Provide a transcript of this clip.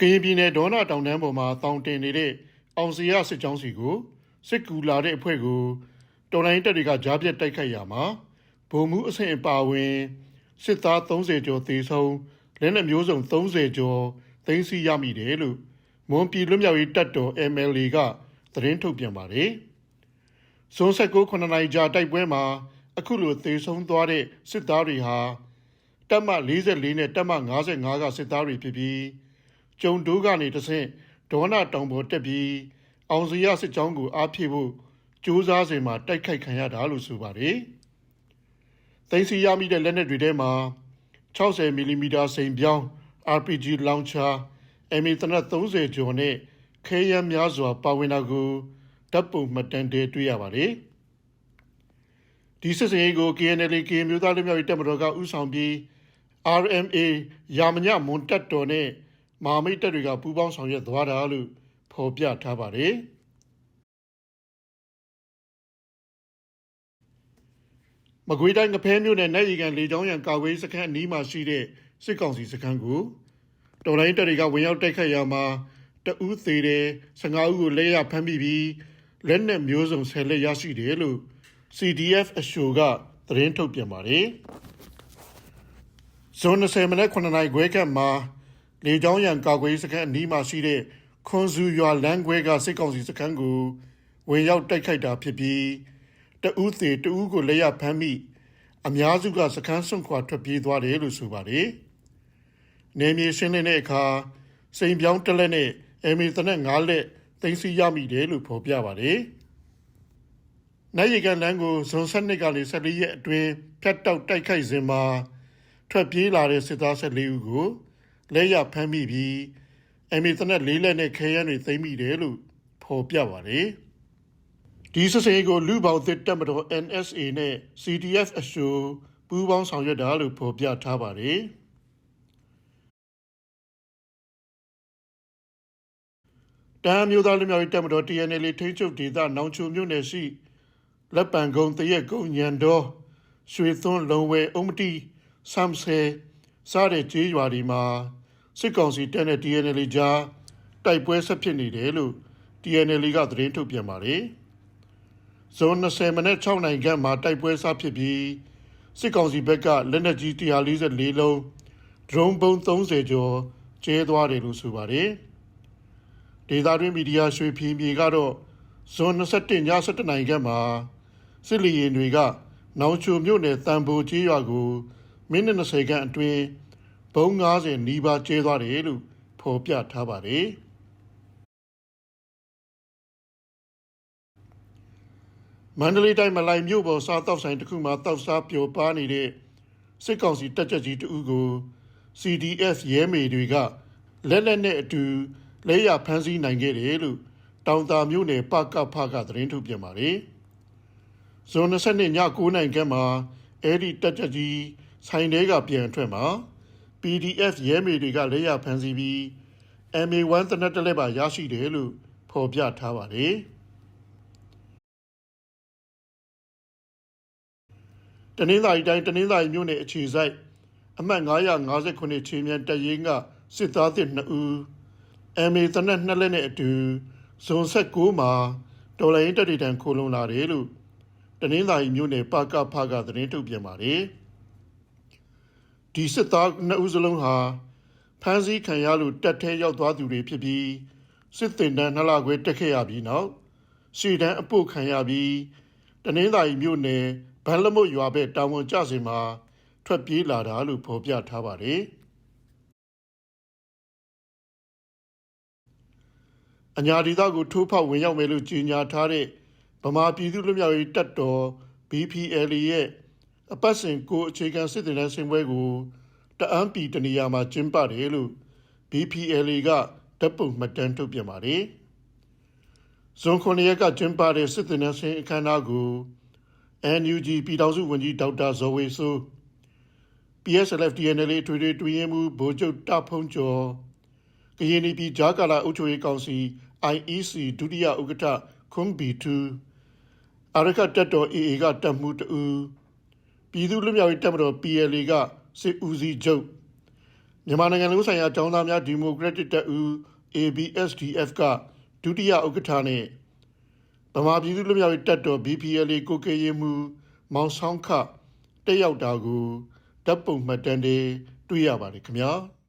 ကရင်ပြည်နယ်ဒေါနာတောင်တန်းပေါ်မှာတောင်တင်နေတဲ့အောင်စီရစစ်ကြောင်းစီကိုစစ်ကူလာတဲ့အဖွဲ့ကိုတော်လိုင်းတပ်တွေကကြားပြတ်တိုက်ခိုက်ရမှာဗိုလ်မှူးအဆင့်အပါအဝင်စစ်သား30ကျော်သေဆုံးလက်နက်မျိုးစုံ30ကျော်သိမ်းဆည်းရမိတယ်လို့မွန်ပြည်လွတ်မြောက်ရေးတပ်တော် MLA ကသတင်းထုတ်ပြန်ပါတယ်။ဇွန်19ခုနှစ်ကြာတိုက်ပွဲမှာအခုလိုသေဆုံးသွားတဲ့စစ်သားတွေဟာတပ်မ44နဲ့တပ်မ55ကစစ်သားတွေဖြစ်ပြီး ကျုံတိုးကနေတဆင့်ဒေါနာတောင်ပေါ်တက်ပြီးအောင်စရစစ်ကြောင်းကိုအားဖြည့်ဖို့ကြိုးစားစဉ်မှာတိုက်ခိုက်ခံရတာလို့ဆိုပါတယ်။သိမ်းဆည်းရမိတဲ့လက်နက်တွေထဲမှာ60မီလီမီတာစိန်ပြောင်း RPG launcher M330 ကျော်နဲ့ခဲယမ်းများစွာပါဝင်တာကိုတပ်ပုံမှတ်တမ်းတွေတွေ့ရပါတယ်။ဒီစစ်စင်ရေးကို KNL K မျိုးသားလူမျိုးရေးတပ်မတော်ကဥဆောင်ပြီး RMA ရာမညမွန်တက်တော်နဲ့ မဟာမိတ်တပ်တွေကပူးပေါင်းဆောင်ရွက်သွားတာလို့ဖော်ပြထားပါတယ်။မကွေးတိုင်းငဖဲမြို့နယ်နိုင်ရီကန်လေကြောင်းရန်ကာဝေးစခန်းအနီးမှာရှိတဲ့စစ်ကောင်စီစခန်းကိုတော်လိုင်းတပ်တွေကဝင်ရောက်တိုက်ခတ်ရမှာတအူးသေးတယ်15ဦးကိုလက်ရဖမ်းမိပြီးလက်နက်မျိုးစုံဆယ်လက်ရရှိတယ်လို့ CDF အရှိုကသတင်းထုတ်ပြန်ပါတယ်။ဇွန်20မိနစ်9နာရီခွဲခန့်မှာ လေကြောင်းရန်ကာကွယ်စခန်းအနီးမှာရှိတဲ့ခွန်စုရွာလမ်းခွဲကစစ်ကောင်စီစခန်းကိုဝင်ရောက်တိုက်ခိုက်တာဖြစ်ပြီးတအူးသေးတအူးကိုလက်ရဖမ်းမိအများစုကစခန်းစွန့်ခွာထွက်ပြေးသွားတယ်လို့ဆိုပါတယ်။နေမြေရှင်းလင်းတဲ့အခါစိန်ပြောင်းတက်လက်နဲ့အမီတနက်၅လက်သိမ်းဆည်းရမိတယ်လို့ဖော်ပြပါတယ်။နိုင်ရီကန်လန်းကိုဇွန်7ကနေ14ရက်အတွင်းဖျက်တောက်တိုက်ခိုက်စဉ်မှာထွက်ပြေးလာတဲ့စစ်သား14ဦးကို လက်ရဖမ်းမိပြီးအမီတနက်၄လက်နဲ့ခဲယမ်းတွေသိမ်းမိတယ်လို့ဖော်ပြပါတယ်။ဒီစစ်စေးကိုလူပေါင်းသစ်တက်မတော် NSA နဲ့ CDF အရှိုပူးပေါင်းဆောင်ရွက်တာလို့ဖော်ပြထားပါတယ်။တမ်းမျိုးသားလူမျိုးရေးတက်မတော် TNL ထိန်းချုပ်ဒေသနောင်ချုံမြို့နယ်ရှိလက်ပံကုန်းတရက်ကုန်းညံတော်ရွှေသွန်းလုံဝဲအုံမတီဆမ်ဆဲ စားတဲ့ကြေးရွာဒီမှာစစ်ကောင်စီတပ်နဲ့ TNL ကြားတိုက်ပွဲဆက်ဖြစ်နေတယ်လို့ TNL ကသတင်းထုတ်ပြန်ပါတယ်။ဇွန်20မိနစ်6နိုင်ခန့်မှာတိုက်ပွဲစဖြစ်ပြီးစစ်ကောင်စီဘက်ကလက်နက်ကြီး144လုံးဒရုန်းပုံ30ကျော်ကျဲသွားတယ်လို့ဆိုပါတယ်။ဒေသတွင်းမီဒီယာရွှေဖီမြေကတော့ဇွန်21ည7နိုင်ခန့်မှာစစ်လီရင်တွေကနောင်ချိုမြို့နယ်တန်ဖိုကြီးရွာကို မိနစ်20ခန့်အတွင်းဘုံ90နီးပါးကျဲသွားတယ်လို့ဖော်ပြထားပါတယ်မန္တလေးတိုင်းမလိုင်မြို့ပေါ်စားတောက်ဆိုင်တစ်ခုမှာတောက်စားပျော်ပါနေတဲ့စစ်ကောင်စီတပ်ချက်ကြီးတဦးကို CDF ရဲမေတွေကလက်လက်နဲ့အတူလဲရဖမ်းဆီးနိုင်ခဲ့တယ်လို့တောင်တာမြို့နယ်ပကဖကသတင်းထုတ်ပြန်ပါတယ်။ဇွန်22ည9နိုင်ခန့်မှာအဲ့ဒီတက်ချက်ကြီး ဆိုင်တဲကပြန်ထွက်မှာ PDF ရဲမေတွေကလက်ရဖမ်းဆီးပြီး MA1 တနက်တလဲပါရရှိတယ်လို့ဖော်ပြထားပါတယ်တနင်္သာရီတိုင်းတနင်္သာရီမြို့နယ်အခြေစိုက်အမှတ်959ချင်းမြန်တရင်ကစစ်သားသစ်2ဦး MA တနက်နှစ်လက်နဲ့အတူဇွန်16မှာတော်လိုင်းတပ်တွေတန်ခိုးလုံလာတယ်လို့တနင်္သာရီမြို့နယ်ပကဖကသတင်းထုတ်ပြန်ပါတယ် ဒီစစ်သားနှစ်ဦးစလုံးဟာဖမ်းဆီးခံရလို့တက်ထဲရောက်သွားသူတွေဖြစ်ပြီးစစ်တင်တန်းနှစ်လခွဲတက်ခဲ့ရပြီးနောက်ရှေ့တန်းအပုတ်ခံရပြီးတနင်္သာရီမြို့နယ်ဘန်လမုတ်ရွာဘက်တာဝန်ကျစင်မှာထွက်ပြေးလာတာလို့ဖော်ပြထားပါတယ်အညာဒေသကိုထိုးဖောက်ဝင်ရောက်မယ်လို့ကြေညာထားတဲ့ဗမာပြည်သူ့လူမျိုးရေးတပ်တော် BPL ရဲ့ အပတ်စဉ်ကိုအခြေခံစစ်တင်တဲ့ဆင်ပွဲကိုတအမ်းပြည်တနေရာမှာကျင်းပတယ်လို့ BPL ကတပ်ပုံမှတ်တမ်းထုတ်ပြန်ပါတယ်။ဇွန်9ရက်ကကျင်းပတဲ့စစ်တင်တဲ့ဆင်အခမ်းအနားကို NUG ပြည်ထောင်စုဝန်ကြီးဒေါက်တာဇော်ဝေဆိုး PSLF DNL ထွေထွေတွင်ရင်မှုဗိုလ်ချုပ်တဖုံးကျော်ကရင်ပြည်ဂျာကာလာအုပ်ချုပ်ရေးကောင်စီ IEC ဒုတိယဥက္ကဋ္ဌခွန်ဘီတူအရကတက်တော် AA ကတပ်မှုတူ ပြည်သူ့လူမျိုးရေးတပ်မတော် PLA ကစစ်ဦးစီးချုပ်မြန်မာနိုင်ငံလုံးဆိုင်ရာចောင်းသားများဒီမိုကရက်တစ်တပ်ဦး ABSDF ကဒုတိယဥက္ကဋ္ဌနဲ့ဗမာပြည်သူ့လူမျိုးရေးတပ်တော် BPLA ကိုကေရီမူမောင်ဆောင်ခတက်ရောက်တာကိုဓာတ်ပုံမှတ်တမ်းတွေတွေ့ရပါတယ်ခင်ဗျာ။